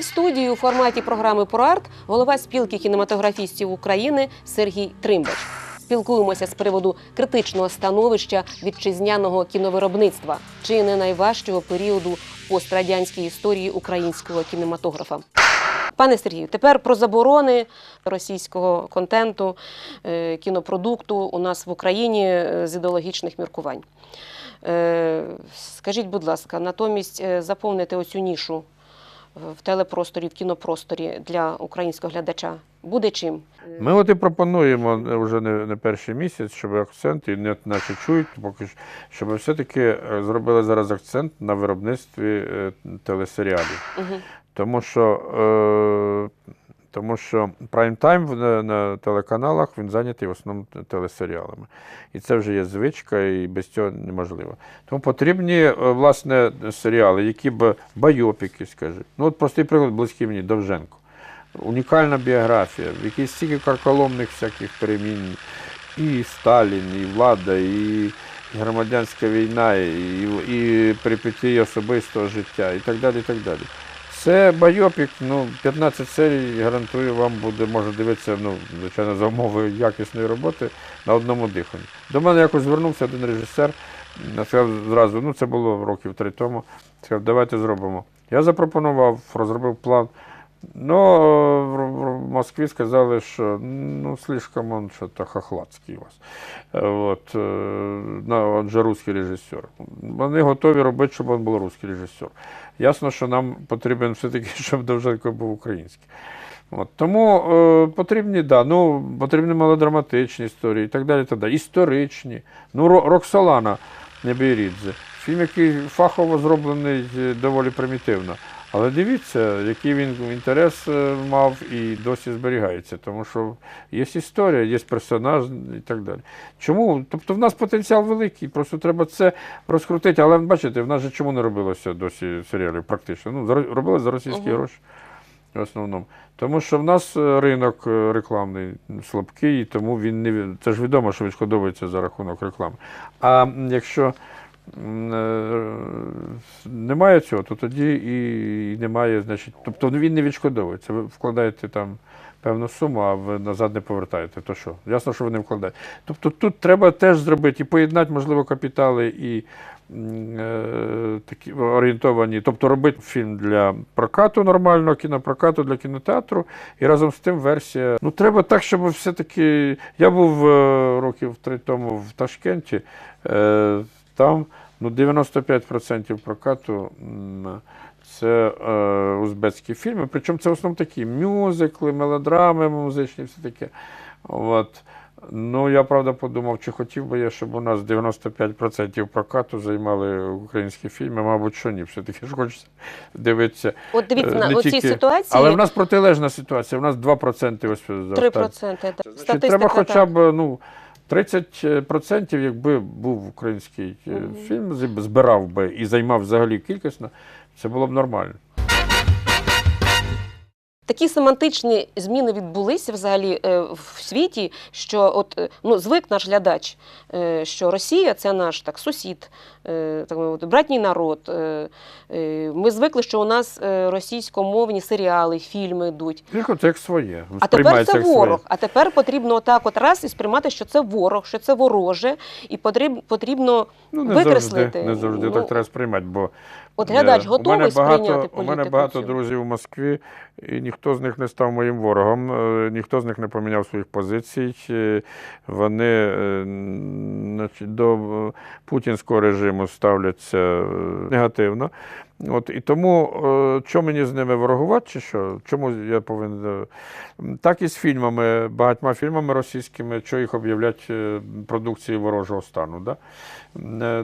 в студії у форматі програми «Проарт» голова спілки кінематографістів України Сергій Тримбач. Спілкуємося з приводу критичного становища вітчизняного кіновиробництва, чи не найважчого періоду пострадянської історії українського кінематографа. Пане Сергію, тепер про заборони російського контенту, е, кінопродукту у нас в Україні е, з ідеологічних міркувань. Е, Скажіть, будь ласка, натомість заповнити оцю нішу в телепросторі, в кінопросторі для українського глядача буде чим? Ми от і пропонуємо вже не, не перший місяць, щоб акцент, і не наче чують, поки що, щоб все-таки е, зробили зараз акцент на виробництві е, телесеріалів. Угу. Тому що, е, тому що прайм-тайм на, на телеканалах він зайнятий в основному телесеріалами. І це вже є звичка, і без цього неможливо. Тому потрібні е, власне серіали, які б байопіки, скажімо. Ну, от простий приклад близький мені Довженко. Унікальна біографія, в якій стільки карколомних всяких перемін. І Сталін, і влада, і громадянська війна, і, і перипетії особистого життя, і так далі. і так далі. Це байопік, ну, 15 серій, гарантую, вам буде, може дивитися, ну, звичайно, за умови якісної роботи на одному диханні. До мене якось звернувся один режисер, сказав зразу, ну це було років три тому, сказав, давайте зробимо. Я запропонував, розробив план. Ну, в, Москві сказали, що ну, слишком он что-то хохладський у вас. Е, От, е, ну, он же русский режисер. Вони готові робити, щоб він був русский режисер. Ясно, що нам потрібен все-таки, щоб Довженко був український. От, тому е, потрібні, да, ну, потрібні мелодраматичні історії і так далі. Так далі. Історичні. Ну, Роксолана Небірідзе. Фільм, який фахово зроблений е, доволі примітивно. Але дивіться, який він інтерес е, мав і досі зберігається, тому що є історія, є персонаж і так далі. Чому? Тобто в нас потенціал великий, просто треба це розкрутити. Але бачите, в нас же чому не робилося досі серіалів практично? Ну, робили за російські Мгм. гроші в основному. Тому що в нас е, ринок е, рекламний слабкий, і тому він не це ж відомо, що відшкодовується за рахунок реклами. А якщо немає цього, то тоді і немає, значить, тобто він не відшкодовується. Ви вкладаєте там певну суму, а ви назад не повертаєте. То що? Ясно, що ви не вкладаєте. Тобто тут треба теж зробити і поєднати, можливо, капітали і е, такі орієнтовані, тобто робити фільм для прокату нормального, кінопрокату для кінотеатру, і разом з тим версія. Ну, треба так, щоб все-таки. Я був е, років три тому в Ташкенті, е, там ну, 95% прокату. Це е, узбецькі фільми, причому це в основному такі мюзикли, мелодрами музичні, все таке. От. Ну, я правда подумав, чи хотів би я, щоб у нас 95% прокату займали українські фільми, мабуть, що ні. Все-таки ж хочеться дивитися. От дивіться, Е, на оцій тільки- ситуації Але в нас протилежна ситуація. У нас 2% ось 3%. так. Значить, треба хоча б ну, 30%, якби був український е, Мгм. фільм, збирав би і займав взагалі кількісно, це було б нормально. Такі семантичні зміни відбулися взагалі е, в світі, що от е, ну звик наш глядач, е, що Росія це наш так сусід, так мовити, братній народ. Ми звикли, що у нас російськомовні серіали, фільми йдуть. Тільки це як своє. А тепер це ворог. А тепер потрібно отак от раз і сприймати, що це ворог, що це вороже, і потріб- потрібно Ну, не викреслити. завжди, не завжди Ну, так треба сприймати, бо От глядач е, готовий у мене сприйняти багато, політику. У мене багато друзів у Москві, і ніхто з них не став моїм ворогом, е, ніхто з них не поміняв своїх позицій. Вони е, значить, до путінського режиму ставляться негативно. От, і тому, що мені з ними ворогувати, чи що? Чому я повинен. Так і з фільмами, багатьма фільмами російськими, що їх об'являть продукцією ворожого стану. Да?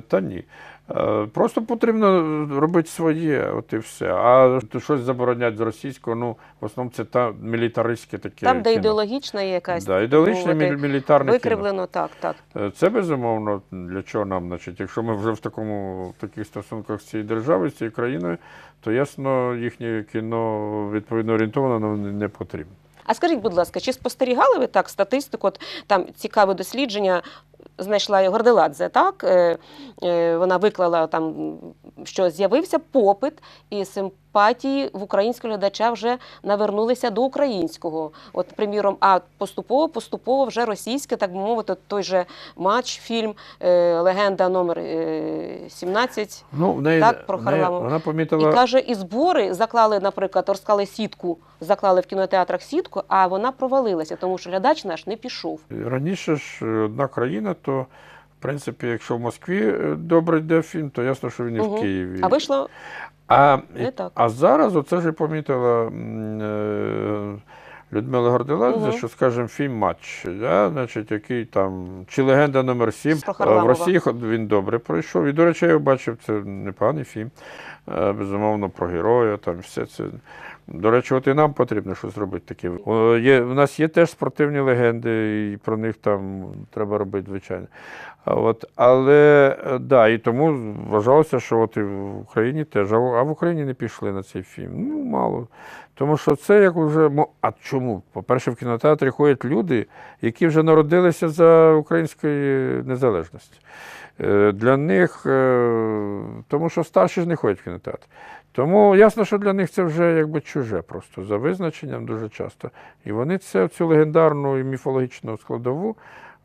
Та ні. Е, Просто потрібно робити своє, от і все. А щось заборонять з російського, ну, в основному це та мілітаристське таке. Там, де кіно. ідеологічна є якась Да, ідеологічне мовити, мілі- мілітарне кіно. викривлено, так, так. Е, Це безумовно для чого нам, значить, якщо ми вже в такому в таких стосунках з цією державою, з цією країною, то ясно, їхнє кіно відповідно орієнтовано нам не потрібно. А скажіть, будь ласка, чи спостерігали ви так статистику? От там цікаве дослідження. Знайшла Горделадзе, так? Е, е, Вона виклала там, що з'явився попит і симпатії в українського глядача вже навернулися до українського. От, приміром, а поступово, поступово вже російське, так би мовити, той же матч, фільм е, Легенда номер е, 17. Ну, в неї, Так, про Харламова. вона І помітила. каже, і збори заклали, наприклад, розклали сітку, заклали в кінотеатрах сітку, а вона провалилася, тому що глядач наш не пішов. Раніше ж одна країна, то в принципі, якщо в Москві е, добре йде фільм, то ясно, що він і в Києві. А вийшло А, Не так. а зараз оце ж і помітила е, Людмила Горделадзе, Мгм. що, скажімо, фільм матч, да, значить, який там, чи легенда номер 7 в Росії він добре пройшов. І, до речі, я його бачив, це непоганий фільм. Е, Безумовно, про героя, там все це. До речі, от і нам потрібно щось зробити таке. О, Є, у нас є теж спортивні легенди, і про них там треба робити, звичайно. От, але е, да, і тому вважалося, що от і в Україні теж, а в- а в Україні не пішли на цей фільм. Ну, мало. Тому що це як вже. А чому? По-перше, в кінотеатрі ходять люди, які вже народилися за української незалежності. Е, Для них, е, тому що старші ж не ходять в кінотеатр. Тому ясно, що для них це вже якби чуже просто за визначенням дуже часто. І вони це, цю легендарну і міфологічну складову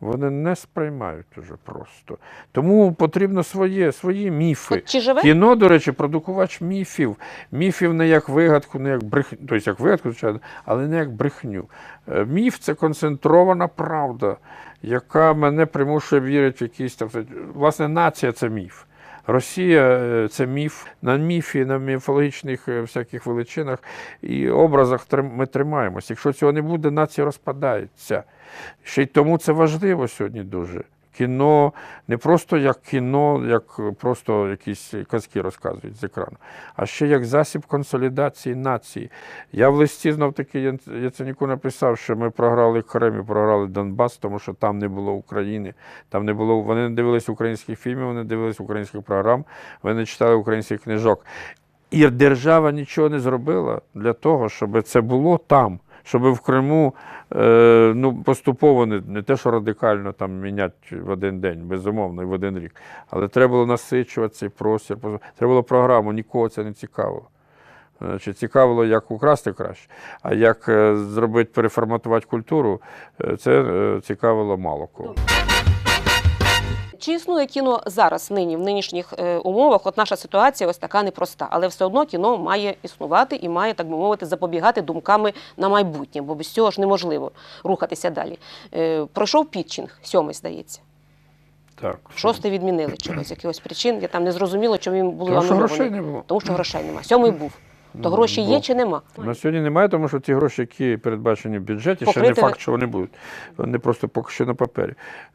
вони не сприймають уже просто. Тому потрібно своє, свої міфи. Живе Кіно, до речі, продукувач міфів. Міфів не як вигадку, не як брехню, тобто як вигадку, звичайно, але не як брехню. Е, Міф це концентрована правда, яка мене примушує вірити в якісь там. Власне, нація це міф. Росія е, це міф. На міфі, на міфологічних е, всяких величинах і образах ми тримаємося. Якщо цього не буде, нація розпадається. Ще й тому це важливо сьогодні дуже. Кіно не просто як кіно, як просто якісь казки розказують з екрану, а ще як засіб консолідації нації. Я в листі знов таки Яценюку написав, що ми програли Крим і програли Донбас, тому що там не було України. Там не було, вони не дивились українських фільмів, вони не дивились українських програм, вони не читали українських книжок. І держава нічого не зробила для того, щоб це було там, щоб в Криму е, ну, поступово не, те, що радикально там міняти в один день, безумовно, і в один рік. Але треба було насичувати цей простір. Треба було програму, нікого це не цікавило. Значить, цікавило, як украсти краще, а як е, зробити, переформатувати культуру, е, це цікавило мало кого. Чи існує кіно зараз, нині, в нинішніх е, умовах? От наша ситуація ось така непроста, але все одно кіно має існувати і має, так би мовити, запобігати думками на майбутнє, бо без цього ж неможливо рухатися далі. Е, пройшов підчинг, сьомий, здається. Так. Шостий відмінили чогось, якихось причин. Я там не зрозуміло, чому він був Тому що грошей не було. Тому що грошей нема. Сьомий був. То Ну, гроші є чи нема? На сьогодні немає, тому що ті гроші, які передбачені в бюджеті, ще не факт, що вони будуть. Вони просто поки що на папері.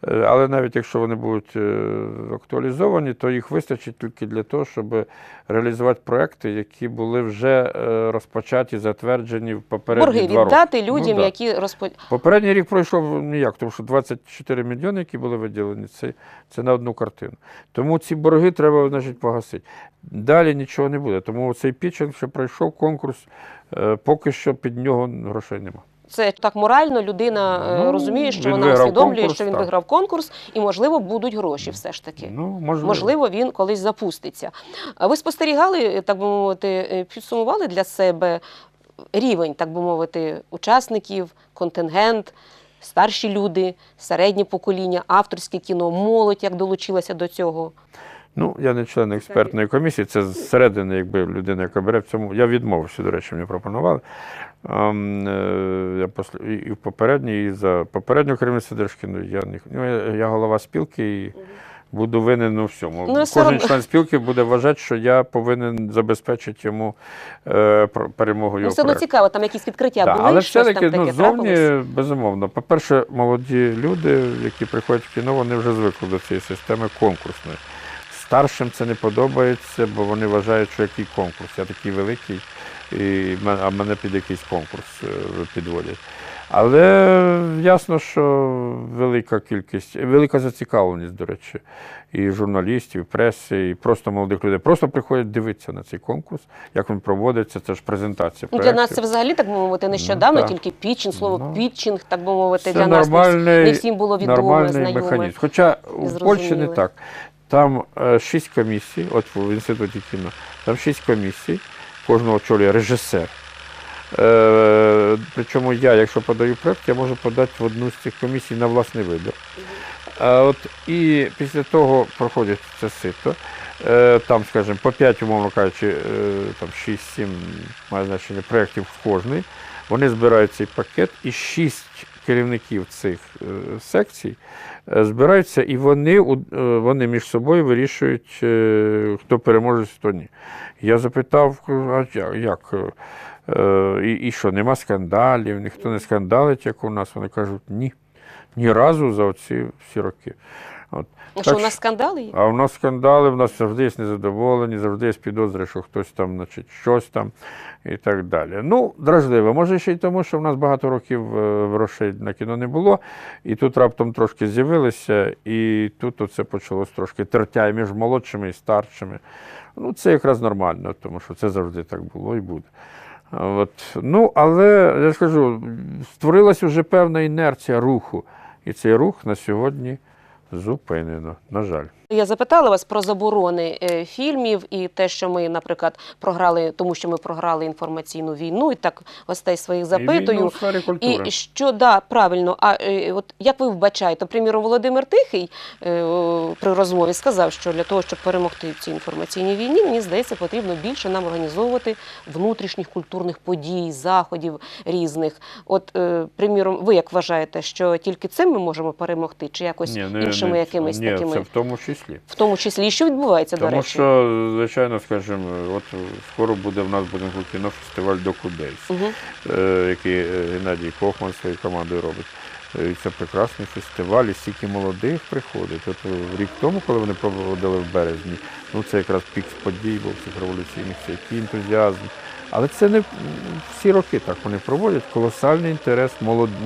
Е, Але навіть якщо вони будуть е, актуалізовані, то їх вистачить тільки для того, щоб реалізувати проекти, які були вже е, розпочаті, затверджені в попередні Борги два роки. віддати людям, Ну, да. які розпо... Попередній рік пройшов ніяк, тому що 24 мільйони, які були виділені, це, це на одну картину. Тому ці борги треба значить, погасити. Далі нічого не буде. Тому цей пітчинг, що пройшов конкурс, е, поки що під нього грошей нема. Це так морально людина е, Ну, розуміє, що вона усвідомлює, конкурс, що він так. виграв конкурс, і можливо будуть гроші все ж таки. Ну, можливо. Можливо, він колись запуститься. А ви спостерігали, так би мовити, е, підсумували для себе рівень, так би мовити, учасників, контингент, старші люди, середнє покоління, авторське кіно, молодь, як долучилася до цього. Ну, я не член експертної комісії, це зсередини, якби людина, яка бере в цьому. Я відмовився, до речі, мені пропонували. Е, я посл- і, в попередній, і за попереднього керівництва Держкіно. Я, не- ну, я, голова спілки і буду винен у всьому. Ну, Кожен член спілки буде вважати, що я повинен забезпечити йому е, перемогу Ну, його все одно цікаво, там якісь відкриття Да, були, але щось все-таки таке ну, зовні, трапилось? безумовно. По-перше, молоді люди, які приходять в кіно, вони вже звикли до цієї системи конкурсної. Старшим це не подобається, бо вони вважають, що який конкурс, я такий великий, і а мене під якийсь конкурс е, підводять. Але ясно, що велика кількість, велика зацікавленість, до речі, і журналістів, і преси, і просто молодих людей. Просто приходять дивитися на цей конкурс, як він проводиться, це ж презентація. Ну, для нас це взагалі, так би мовити, нещодавно, так. тільки пітчинг, слово Ну, пітчинг, так би мовити, Це для нас не, всім було відомо, нормальний знайоме. механізм. Хоча у Польщі не так. Там е, шість комісій, от в інституті кіно, там шість комісій, кожного очолює режисер. Е, причому я, якщо подаю проєкт, я можу подати в одну з цих комісій на власний вибір. А от, і після того проходить це сито. Е, там, скажімо, по 5, умовно кажучи, е, там 6-7 має значення проєктів в кожний. Вони збирають цей пакет, і шість керівників цих е, секцій е, збираються, і вони, е, вони між собою вирішують, хто переможе, хто ні. Я запитав, а як? і, і що, нема скандалів, ніхто не скандалить, як у нас. Вони кажуть, ні. Ні разу за оці всі роки. От. Ну, Так що, у нас скандали є? а у нас скандали, в нас завжди є незадоволені, завжди є підозри, що хтось там, значить, щось там і так далі. Ну, дражливо. Може, ще й тому, що в нас багато років е, грошей на кіно не було, і тут раптом трошки з'явилися, і тут оце почалось трошки тертя між молодшими і старшими. Ну, це якраз нормально, тому що це завжди так було і буде. От. Ну, але я ж кажу, створилась вже певна інерція руху. І цей рух на сьогодні зупинено. На жаль. Я запитала вас про заборони е, фільмів і те, що ми, наприклад, програли, тому що ми програли інформаційну війну, і так гостей своїх І війну запитую. культури. І що да, правильно, а е, от як ви вбачаєте, приміром, Володимир Тихий е, при розмові сказав, що для того, щоб перемогти в цій інформаційній війні, мені здається, потрібно більше нам організовувати внутрішніх культурних подій, заходів різних. От, приміром, ви як вважаєте, що тільки цим ми можемо перемогти, чи якось Ні, іншими не- якимись ні, такими, це в тому числі. В тому числі, і що відбувається до речі? Тому що, звичайно, скажімо, от скоро буде в нас будинку кіно фестиваль Докудейс, Угу. е, який е, Геннадій Кохман своєю командою робить. Е, І це прекрасний фестиваль, і стільки молодих приходить. От е, рік тому, коли вони проводили в березні, ну це якраз пік подій був цих революційних, це який ентузіазм. Але це не всі роки так вони проводять. Колосальний інтерес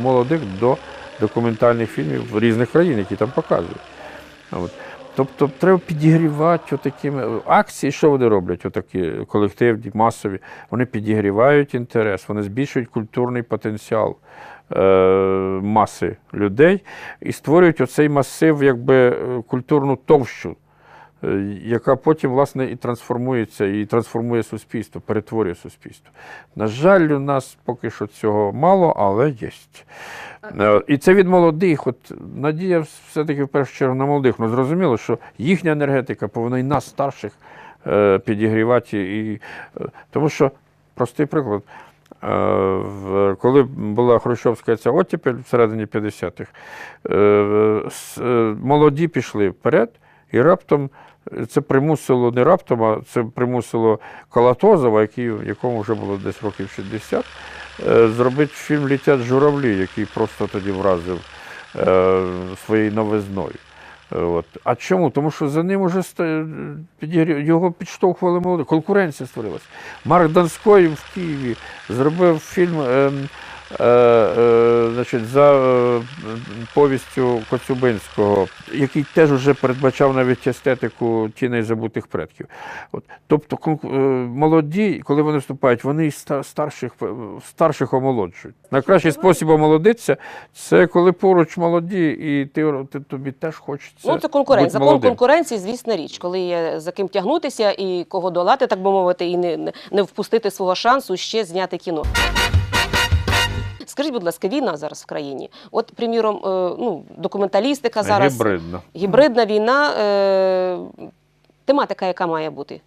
молодих до документальних фільмів різних країн, які там показують. От. Тобто треба підігрівати такими акції, що вони роблять, отакі колективні, масові. Вони підігрівають інтерес, вони збільшують культурний потенціал е, маси людей і створюють оцей масив, якби е, культурну товщу, яка потім, власне, і трансформується, і трансформує суспільство, перетворює суспільство. На жаль, у нас поки що цього мало, але є. Е, І це від молодих. От надія все-таки в першу чергу на молодих. Ну зрозуміло, що їхня енергетика повинна і нас, старших, е, підігрівати. І, е, тому що, простий приклад, е, коли була Хрущовська ця оттепель всередині 50-х, е, с- е, молоді пішли вперед, і раптом це примусило не раптом, а це примусило Калатозова, який, якому вже було десь років 60, е, зробити фільм Літять журавлі, який просто тоді вразив е, своєю новизною. От. А чому? Тому що за ним уже його підштовхували молоді. Конкуренція створилася. Марк Донской в Києві зробив фільм ем, значить, за е, повістю Коцюбинського, який теж вже передбачав навіть естетику тіней забутих предків. От. Тобто е, молоді, коли вони вступають, вони і ста- старших, е, старших омолоджують. Найкращий спосіб омолодитися це коли поруч молоді, і ти, ти тобі теж хочеться. Ну, це конкуренція. Закон молодим. конкуренції, звісна річ, коли є за ким тягнутися і кого долати, так би мовити, і не- не впустити свого шансу ще зняти кіно. Скажіть, будь ласка, війна зараз в країні. От, приміром, е, ну, документалістика зараз Гібридно. гібридна війна, е, тематика, яка має бути.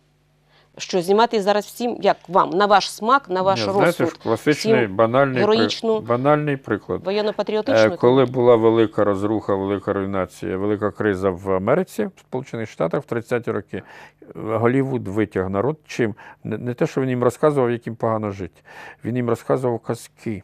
Що знімати зараз всім, як вам, на ваш смак, на ваш розсуд, знаєте, ж, класичний всім банальний, при- героїчну, банальний приклад. воєнно-патріотичну. Е, Коли була велика розруха, велика руйнація, велика криза в Америці, в Сполучених Штатах в 30-ті роки, Голлівуд витяг народ чим? Не, не те, що він їм розказував, як їм погано жити. Він їм розказував казки.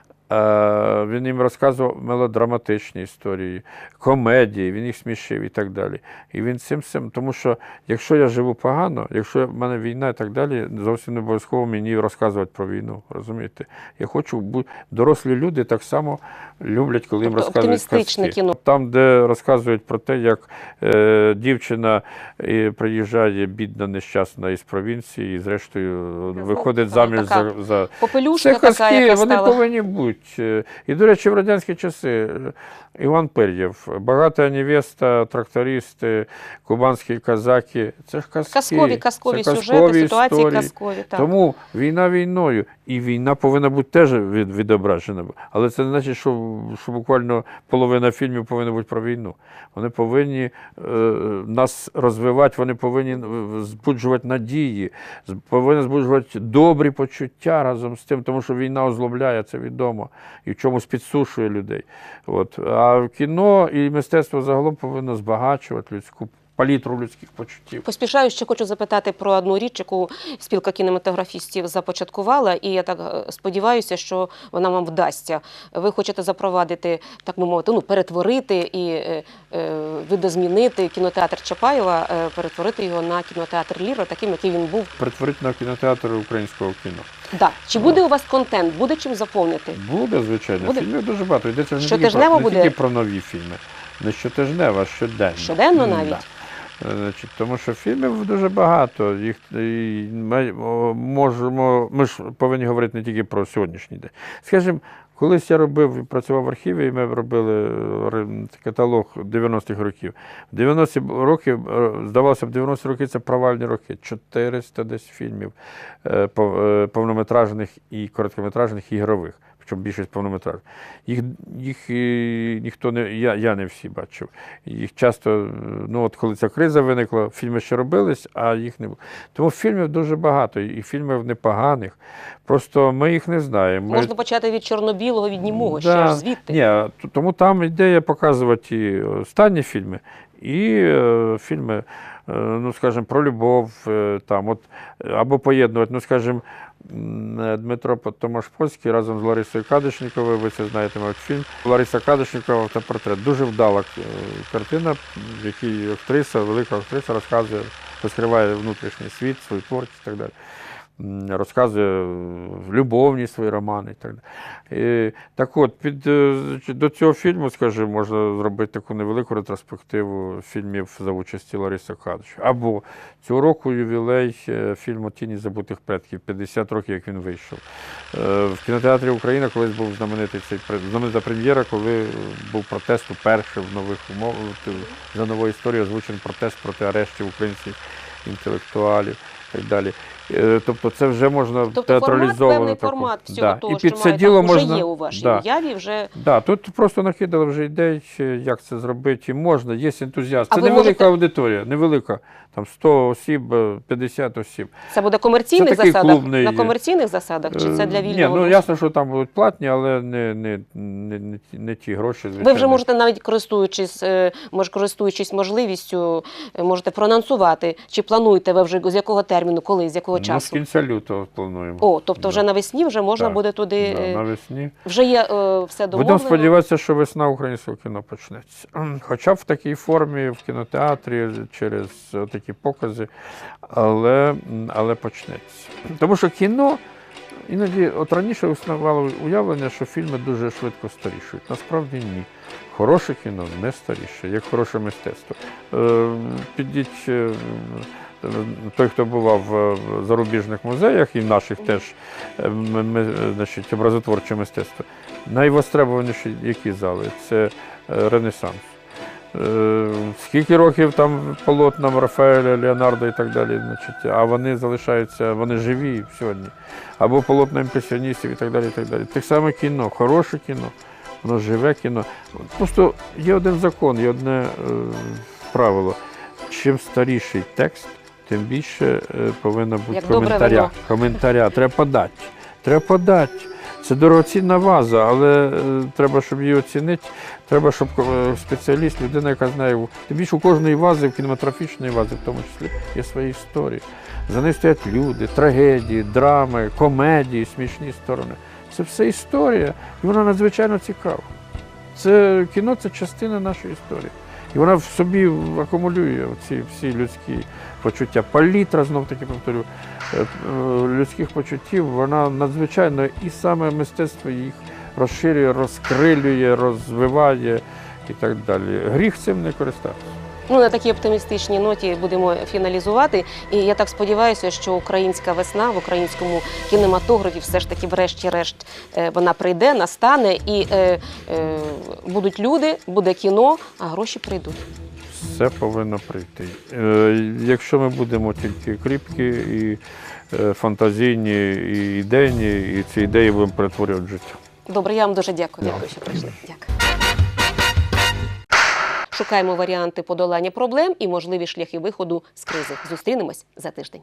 Е, Він їм розказував мелодраматичні історії, комедії, він їх смішив і так далі. І він цим цим, тому що якщо я живу погано, якщо в мене війна і так далі, зовсім не обов'язково мені розказувати про війну. Розумієте? Я хочу бу- дорослі люди так само люблять, коли їм Тобто розказують оптимістичне казки. кіно. Там, де розказують про те, як е, дівчина приїжджає бідна, нещасна із провінції, і зрештою е, виходить заміж така за, за Попелюшка це така, яка вони стала. повинні бути. Е, І, до речі, в радянські часи е, Іван Пер'єв, багата невеста, трактористи, кубанські казаки. Це ж казки. Казкові, казкові це сюжети, казкові ситуації казкові. Так. Тому війна війною, і війна повинна бути теж від, відображена. Але це не значить, що, що буквально половина фільмів повинна бути про війну. Вони повинні е, нас розвивати, вони повинні е, збуджувати надії, повинні збуджувати добрі почуття разом з тим, тому що війна озлобляє, це відомо, і в чомусь підсушує людей. От. А кіно і мистецтво загалом повинно збагачувати людську палітру людських почуттів. Поспішаю, ще хочу запитати про одну річ, яку спілка кінематографістів започаткувала, і я так е, сподіваюся, що вона вам вдасться. Ви хочете запровадити, так би мовити, ну перетворити і е, е, видозмінити кінотеатр Чапаєва, е, перетворити його на кінотеатр Ліра, таким, який він був. Перетворити на кінотеатр українського кіно. Да. Чи буде у вас контент? Буде чим заповнити? Буде, звичайно. Буде? Фільмів дуже багато. Йдеться ж не, тільки про, не буде? тільки про нові фільми. Не щотижнево, а щоденно. Щоденно навіть? Да. Е, Значить, тому що фільмів дуже багато. Їх ми можемо. Ми ж повинні говорити не тільки про сьогоднішній день. Скажімо, колись я робив, працював в архіві, і ми робили е, каталог 90-х років. В 90-ті роки, е, здавалося б, 90-ті роки це провальні роки. 400 десь фільмів повнометражних і короткометражних ігрових. Причому більшість повнометражних. Їх, їх е, ніхто не. Я, я не всі бачив. Їх часто, е, ну от коли ця криза виникла, фільми ще робились, а їх не було. Тому фільмів дуже багато, і фільмів непоганих. Просто ми їх не знаємо. Ми- Можна почати від чорно-білого, від німого, ще Да. аж звідти. Ні, тому там ідея показувати і останні фільми, і е, фільми, е, ну, скажімо, про любов, е, там, от, або поєднувати, ну, скажімо, Дмитро Томаш Польський разом з Ларисою Кадишніковою, ви це знаєте, фільм. Лариса Кадишнікова автопортрет. Дуже вдала е, картина, в якій актриса, велика актриса розказує, розкриває внутрішній світ, свою творчість і так далі. Розказує е, любовні свої романи і так далі. Так от, під, е, до цього фільму, скажімо, можна зробити таку невелику ретроспективу фільмів за участі Лариси Кадич. Або цього року ювілей е, фільму Тіні забутих предків, 50 років, як він вийшов. Е, В кінотеатрі Україна колись був знаменитий цей знаменита прем'єра, коли був протест уперше в нових умовах за новою історією озвучений протест проти арештів українських інтелектуалів і так далі. Е, Тобто це вже можна Тобто формат, театралізовано. певний таку. формат всього Да. того, І що має, там, вже є у вашій да. уяві, вже Да, тут просто накидали вже ідей, е, як це зробити, можна, є ентузіаст. Це невелика можете- аудиторія, невелика, там 100 осіб, е, 50 осіб. це буде комерційних Це засадах, клубний- на комерційних засадах, чи це для Е, вільного? Ні, ну ясно, що там будуть платні, але не, не, не, не, ті- не ті гроші, звичайно. Ви вже можете навіть користуючись, е, мож, користуючись можливістю, е, можете проанонсувати, чи плануєте ви вже з якого терміну, коли, з якого Ну, з кінця лютого плануємо. О, тобто вже навесні вже можна Так. буде туди. Да, е, навесні. Вже є е, все домовлено. Будемо сподіватися, що весна українського кіно почнеться. Хоча б в такій формі, в кінотеатрі, через е, такі покази, але, але почнеться. Тому що кіно. Іноді, от раніше існувало уявлення, що фільми дуже швидко старішують. Насправді ні. Хороше кіно не старіше, як хороше мистецтво. Е, Підіть, е, той, хто бував в зарубіжних музеях і в наших теж е, м- м- значить, образотворче мистецтво. Найвостребованіші які зали? Це е, Ренесанс. Е, Скільки років там полотнам Рафаеля, Леонардо і так далі, значить, а вони залишаються, вони живі сьогодні. Або полотна імпресіоністів і так далі. і так далі. Так само кіно, хороше кіно, воно живе кіно. Просто є один закон, є одне е, правило. Чим старіший текст, тим більше е, повинно бути Як коментаря. коментаря. Треба подати. Треба подати. Це дорогоцінна ваза, але е, треба, щоб її оцінити. Треба, щоб е, спеціаліст, людина, яка знає, тим більше у кожної вази, в кінематографічної вази, в тому числі, є свої історії. За нею стоять люди, трагедії, драми, комедії, смішні сторони. Це все історія, і вона надзвичайно цікава. Це кіно це частина нашої історії. І вона в собі акумулює ці всі людські почуття. Палітра, знов таки повторю, е, е, людських почуттів, вона надзвичайно і саме мистецтво їх розширює, розкрилює, розвиває і так далі. Гріх цим не користатися. Ну, на такій оптимістичній ноті будемо фіналізувати. І я так сподіваюся, що українська весна в українському кінематографі все ж таки, врешті-решт, е, вона прийде, настане, і е, е, будуть люди, буде кіно, а гроші прийдуть. Все повинно прийти. Е, Якщо ми будемо тільки кріпкі і е, фантазійні, і ідейні, і ці ідеї будемо перетворювати в життя. Добре, я вам дуже дякую. Дякую, що прийшли. Дякую. Шукаємо варіанти подолання проблем і можливі шляхи виходу з кризи. Зустрінемось за тиждень.